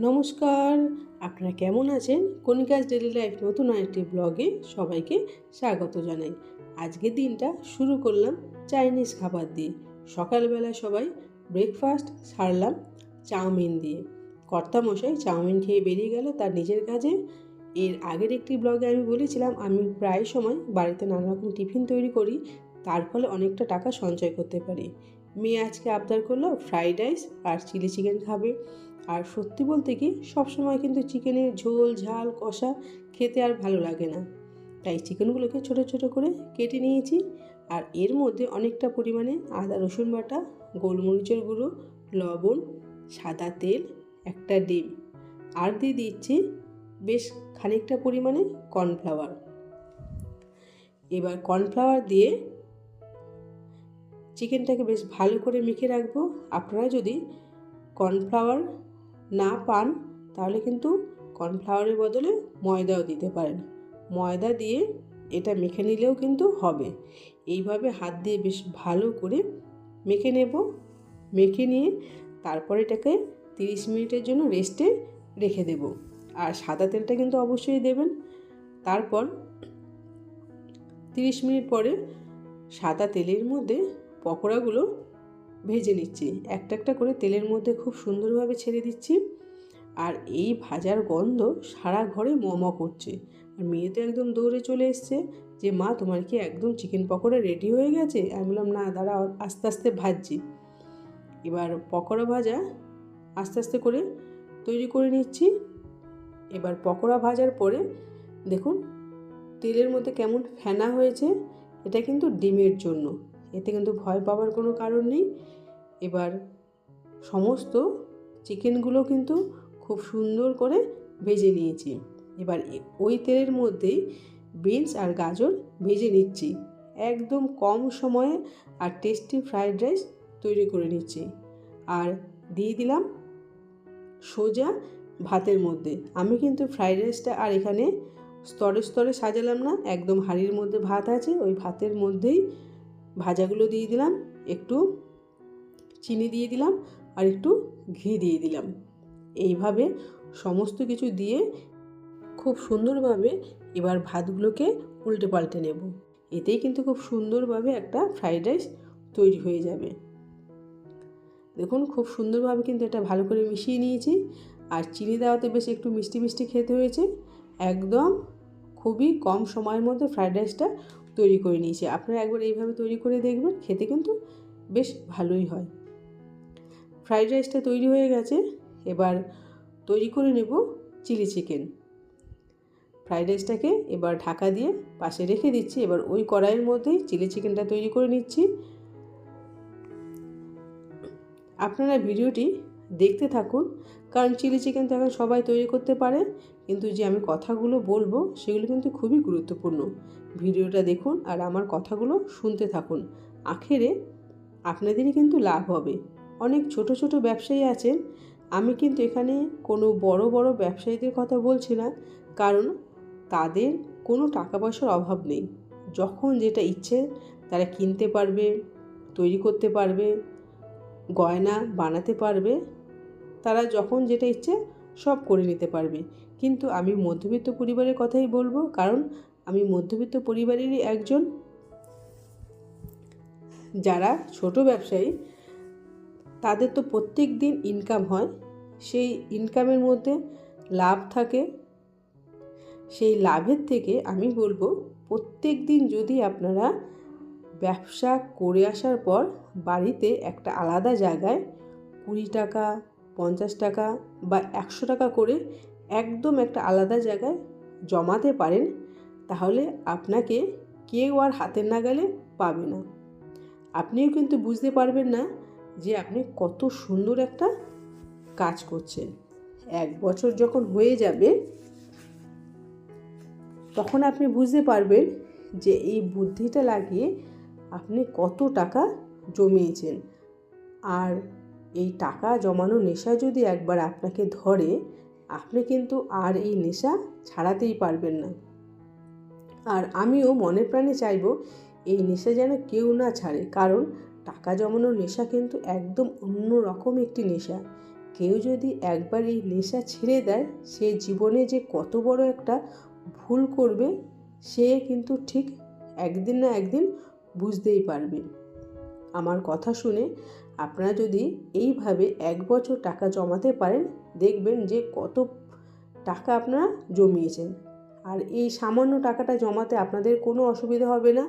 নমস্কার, আপনারা কেমন আছেন? কনিকাজ ডেলি লাইফ নতুন আরেকটি ব্লগে সবাইকে স্বাগত জানাই। আজকের দিনটা শুরু করলাম চাইনিজ খাবার দিয়ে। সকালবেলা সবাই ব্রেকফাস্ট সারলাম চাউমিন দিয়ে। কর্তামশাই চাউমিন খেয়ে বেরিয়ে গেল তার নিজের কাজে। এর আগের একটি ব্লগে আমি বলেছিলাম, আমি প্রায় সময় বাড়িতে নানা রকম টিফিন তৈরি করি, তার ফলে অনেকটা টাকা সঞ্চয় করতে পারি। মেয়ে আজকে আবদার করল ফ্রাইড রাইস আর চিলি চিকেন খাবে। আর সত্যি বলতে কি, সবসময় কিন্তু চিকেনের ঝোল, ঝাল, কষা খেতে আর ভালো লাগে না। তাই চিকেনগুলোকে ছোট ছোট করে কেটে নিয়েছি আর এর মধ্যে অনেকটা পরিমাণে আদা, রসুন বাটা, গোলমরিচের গুঁড়ো, লবণ, সাদা তেল, একটা ডিম আর দিয়ে দিচ্ছি বেশ খানিকটা পরিমাণে কর্নফ্লাওয়ার। এবার কর্নফ্লাওয়ার দিয়ে চিকেনটাকে বেশ ভালো করে মেখে রাখব। আপনারা যদি কর্নফ্লাওয়ার না পান, তাহলে কিন্তু কর্নফ্লাওয়ারের বদলে ময়দাও দিতে পারেন। ময়দা দিয়ে এটা মেখে নিলেও কিন্তু হবে। এইভাবে হাত দিয়ে বেশ ভালো করে মেখে নেব। মেখে নিয়ে তারপর এটাকে তিরিশ মিনিটের জন্য রেস্টে রেখে দেব। আর সাদা তেলটা কিন্তু অবশ্যই দেবেন। তারপর তিরিশ মিনিট পরে সাদা তেলের মধ্যে পকোড়াগুলো ভেজে নিচ্ছি। একটা একটা করে তেলের মধ্যে খুব সুন্দরভাবে ছেড়ে দিচ্ছি। আর এই ভাজার গন্ধ সারা ঘরে মম করছে। আর মেয়ে তো একদম দৌড়ে চলে এসছে যে, মা, তোমার কি একদম চিকেন পকোড়া রেডি হয়ে গেছে? আমি বললাম, না দাঁড়া আস্তে আস্তে ভাজছি। এবার পকোড়া ভাজা আস্তে আস্তে করে তৈরি করে নিচ্ছি। এবার পকোড়া ভাজার পরে দেখুন, তেলের মধ্যে কেমন ফেনা হয়েছে, এটা কিন্তু ডিমের জন্য। এতে কিন্তু ভয় পাওয়ার কোনো কারণ নেই। এবার সমস্ত চিকেনগুলো কিন্তু খুব সুন্দর করে ভেজে নিয়েছি। এবার ওই তেলের মধ্যেই বিনস আর গাজর ভেজে নিচ্ছি। একদম কম সময়ে আর টেস্টি ফ্রাইড রাইস তৈরি করে নিচ্ছি। আর দিয়ে দিলাম সোজা ভাতের মধ্যে। আমি কিন্তু ফ্রাইড রাইসটা আর এখানে স্তরে স্তরে সাজালাম না, একদম হাঁড়ির মধ্যে ভাত আছে, ওই ভাতের মধ্যেই ভাজাগুলো দিয়ে দিলাম, একটু চিনি দিয়ে দিলাম আর একটু ঘি দিয়ে দিলাম। এইভাবে সমস্ত কিছু দিয়ে খুব সুন্দরভাবে এবার ভাতগুলোকে উল্টে পাল্টে নেব। এতেই কিন্তু খুব সুন্দরভাবে একটা ফ্রাইড রাইস তৈরি হয়ে যাবে। দেখুন, খুব সুন্দরভাবে কিন্তু এটা ভালো করে মিশিয়ে নিয়েছি। আর চিনি দেওয়াতে বেশ একটু মিষ্টি মিষ্টি খেতে হয়েছে। একদম খুবই কম সময়ের মধ্যে ফ্রাইড রাইসটা তৈরি করে নিয়েছি। আপনারা একবার এইভাবে তৈরি করে দেখবেন, খেতে কিন্তু বেশ ভালোই হয়। ফ্রাইড রাইসটা তৈরি হয়ে গেছে। এবার তৈরি করে নেব চিলি চিকেন। ফ্রাইড রাইসটাকে এবার ঢাকা দিয়ে পাশে রেখে দিচ্ছি। এবার ওই কড়াইয়ের মধ্যেই চিলি চিকেনটা তৈরি করে নিচ্ছি। আপনারা ভিডিওটি দেখতে থাকুন। কারণ চিলি চিকেন তো এখন সবাই তৈরি করতে পারে, কিন্তু যে আমি কথাগুলো বলব সেগুলো কিন্তু খুবই গুরুত্বপূর্ণ। ভিডিওটা দেখুন আর আমার কথাগুলো শুনতে থাকুন। আখেরে আপনাদেরই কিন্তু লাভ হবে। অনেক ছোট ছোট ব্যবসায়ী আছেন, আমি কিন্তু এখানে কোনো বড় বড় ব্যবসায়ীদের কথা বলছি না, কারণ তাদের কোনো টাকা পয়সার অভাব নেই। যখন যেটা ইচ্ছে তারা কিনতে পারবে, তৈরি করতে পারবে, গয়না বানাতে পারবে তারা যখন যেটা ইচ্ছে সব করে নিতে পারবে। কিন্তু আমি মধ্যবিত্ত পরিবারের কথাই বলব, কারণ আমি মধ্যবিত্ত পরিবারেরই একজন। যারা ছোট ব্যবসায়ী, তাদের তো প্রত্যেক দিন ইনকাম হয়। সেই ইনকামের মধ্যে লাভ থাকে। সেই লাভের থেকে আমি বলব, প্রত্যেক দিন যদি আপনারা ব্যবসা করে আসার পর বাড়িতে একটা আলাদা জায়গায় কুড়ি টাকা পঞ্চাশ টাকা বা একশো টাকা করে একদম একটা আলাদা জায়গায় জমাতে পারেন, তাহলে আপনাকে কেউ আর হাতের নাগালে পাবে না। আপনিও কিন্তু বুঝতে পারবেন না যে আপনি কত সুন্দর একটা কাজ করছেন। এক বছর যখন হয়ে যাবে, তখন আপনি বুঝতে পারবেন যে এই বুদ্ধিটা লাগিয়ে আপনি কত টাকা জমিয়েছেন। আর এই টাকা জমানো নেশা যদি একবার আপনাকে ধরে, আপনি কিন্তু আর এই নেশা ছাড়াতেই পারবেন না। আর আমিও মনে প্রাণে চাইব এই নেশা যেন কেউ না ছাড়ে, কারণ টাকা জমানোর নেশা কিন্তু একদম অন্য রকম একটি নেশা। কেউ যদি একবার এই নেশা ছেড়ে দেয়, সে জীবনে যে কত বড় একটা ভুল করবে, সে কিন্তু ঠিক একদিন না একদিন বুঝতেই পারবে। আমার কথা শুনে আপনারা যদি এইভাবে এক বছর টাকা জমাতে পারেন, দেখবেন যে কত টাকা আপনারা জমিয়েছেন। আর এই সামান্য টাকাটা জমাতে আপনাদের কোনো অসুবিধা হবে না।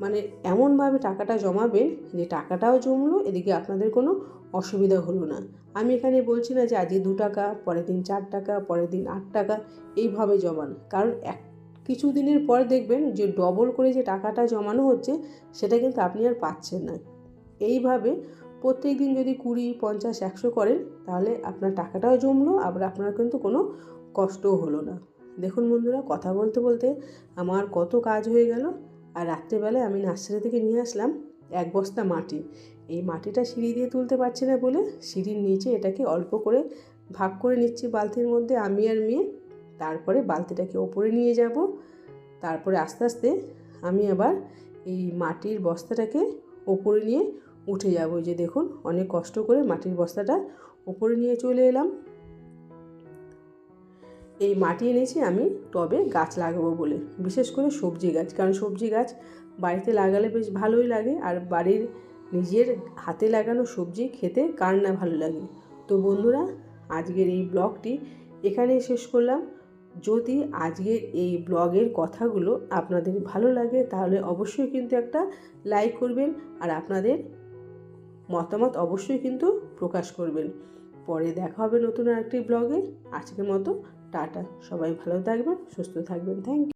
মানে এমনভাবে টাকাটা জমাবেন যে টাকাটাও জমলো, এদিকে আপনাদের কোনো অসুবিধা হলো না। আমি এখানে বলছি না যে আজকে দু টাকা, পরের দিন চার টাকা, পরের দিন আট টাকা, এইভাবে জমান। কারণ এক কিছু দিনের পর দেখবেন যে ডবল করে যে টাকাটা জমানো হচ্ছে, সেটা কিন্তু আপনি আর পাচ্ছেন না। এইভাবে প্রত্যেক দিন যদি কুড়ি, পঞ্চাশ, একশো করেন, তাহলে আপনার টাকাটাও জমলো, আবার আপনার কিন্তু কোনো কষ্টও হলো না। দেখুন বন্ধুরা, কথা বলতে বলতে আমার কত কাজ হয়ে গেল, আর রাত্রেবেলায় আমি নার্সারি থেকে নিয়ে আসলাম এক বস্তা মাটি। এই মাটিটা সিঁড়ি দিয়ে তুলতে পারছি না বলে সিঁড়ির নিচে এটাকে অল্প করে ভাগ করে নিচ্ছি বালতির মধ্যে, আমি আর মেয়ে। তারপরে বালতিটাকে ওপরে নিয়ে যাব। তারপরে আস্তে আস্তে আমি আবার এই মাটির বস্তাটাকে ওপরে নিয়ে উঠে যাব। যে দেখুন, অনেক কষ্ট করে মাটির বস্তাটা ওপরে নিয়ে চলে এলাম। এই মাটি এনেছি আমি টবে গাছ লাগাবো বলে, বিশেষ করে সবজি গাছ, কারণ সবজি গাছ বাড়িতে লাগালে বেশ ভালোই লাগে, আর বাড়ির নিজের হাতে লাগানো সবজি খেতে কার না ভালো লাগে। তো বন্ধুরা, আজকের এই ব্লগটি এখানেই শেষ করলাম। যদি আজকের এই ব্লগের কথাগুলো আপনাদের ভালো লাগে, তাহলে অবশ্যই কিন্তু একটা লাইক করবেন, আর আপনাদের মতামত অবশ্যই কিন্তু প্রকাশ করবেন। পরে দেখা হবে নতুন আরেকটি ব্লগে। আজকের মতো টাটা। সবাই ভালো থাকবেন, সুস্থ থাকবেন। Thank you